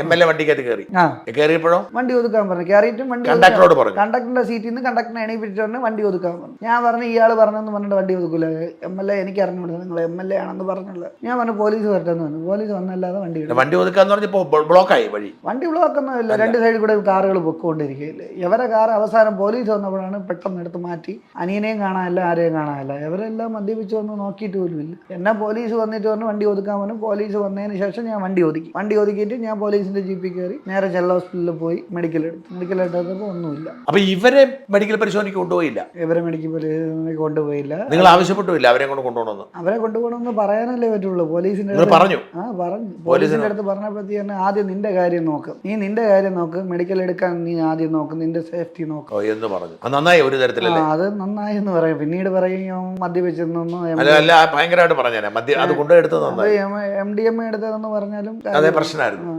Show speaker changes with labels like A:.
A: M L A വണ്ടിക്കകത്ത് കയറി
B: കയറി
A: കയറിയപ്പോഴോ
B: വണ്ടി ഒതുക്കാൻ പറഞ്ഞു. കയറിയിട്ടും വണ്ടി
A: കണ്ടക്ടറോട് പറഞ്ഞു.
B: കണ്ടക്ടറിന്റെ സീറ്റിൽ നിന്ന് കണ്ടക്ടറിനെ എണീപ്പിച്ചിട്ട് വണ്ടി ഒതുക്കാൻ പറഞ്ഞു. ഞാൻ പറഞ്ഞു ഇയാൾ പറഞ്ഞെന്ന് പറഞ്ഞിട്ട് വണ്ടി ഒതുക്കൂല. എം എൽ എ എനിക്ക് അറിഞ്ഞൂടാ. നിങ്ങൾ എം എൽ എ ആണെന്ന് പറഞ്ഞല്ലോ ഞാൻ പറഞ്ഞു പോലീസ് വരട്ടെന്ന് പറഞ്ഞു. പോലീസ് വന്നല്ലാതെ വണ്ടി
A: വണ്ടി ഒതുക്കാന്ന് പറഞ്ഞപ്പോ ബ്ലോക്കായി വഴി.
B: വണ്ടി ബ്ലോക്ക് ഒന്നുമില്ല രണ്ട് സൈഡിൽ കൂടെ കാറുകൾ പൊക്കോണ്ടിരിക്കുകയില്ലേ. ഇവരെ കാർ അവസാനം പോലീസ് വന്നപ്പോഴാണ് പെട്ടെന്ന് എടുത്ത് മാറ്റി. അനിയനെയും കാണാനല്ല ആരെയും കാണാനല്ല. ഇവരെല്ലാം മദ്യപിച്ച് വന്ന് നോക്കിയിട്ട് പോലും ഇല്ല എന്നാ പോലീസ് വന്നിട്ട് പറഞ്ഞു വണ്ടി ഒതുക്കാൻ പറഞ്ഞു. പോലീസ് വന്നതിന് ശേഷം ഞാൻ വണ്ടി ഒതുക്കി. വണ്ടി ഒതുക്കിയിട്ട് ഞാൻ പോലീസിന്റെ ജീപ്പിൽ കയറി നേരെ ജനറൽ ഹോസ്പിറ്റലിൽ പോയി മെഡിക്കൽ എടുത്തു. മെഡിക്കൽ എടുത്തപ്പോൾ ഒന്നുമില്ല.
A: അപ്പൊ ഇവരെ മെഡിക്കൽ പരിശോധനയ്ക്ക് കൊണ്ടുപോയില്ല?
B: ഇവരെ മെഡിക്കൽ പരിശോധനയ്ക്ക് കൊണ്ടുപോയില്ല.
A: നിങ്ങൾ ആവശ്യപ്പെട്ടില്ല അവരെ കൊണ്ട് കൊണ്ടുപോകണമെന്ന്?
B: അവരെ കൊണ്ടുപോകണമെന്ന് പറയാനല്ലേ പറ്റുള്ളൂ. പോലീസിന്റെ
A: പറഞ്ഞു.
B: ആ പറഞ്ഞു. പോലീസിന്റെ അടുത്ത് പറഞ്ഞപ്പോഴത്തേക്ക് തന്നെ ആദ്യം നിന്റെ കാര്യം നോക്ക്. നീ നിന്റെ കാര്യം നോക്ക്. മെഡിക്കൽ എടുക്കാൻ നീ ആദ്യം നോക്ക്. നിന്റെ സേഫ്റ്റി നോക്ക്.
A: എന്ന് പറഞ്ഞു. അത് നന്നായി ഒരു തരത്തിലല്ലേ?
B: അത് നന്നായി എന്ന് പറയും. പിന്നീട് പറയും മദ്യപിച്ചെന്നൊന്നും
A: അല്ല അല്ല ഭയങ്കരമായിട്ട് പറഞ്ഞു മദ്യ അത് കൊണ്ടുപോയി എടുത്തത് നന്നായി.
B: എം ഡി എം എടുത്തതെന്ന് പറഞ്ഞാലും
A: അതേ പ്രശ്നമായിരുന്നു.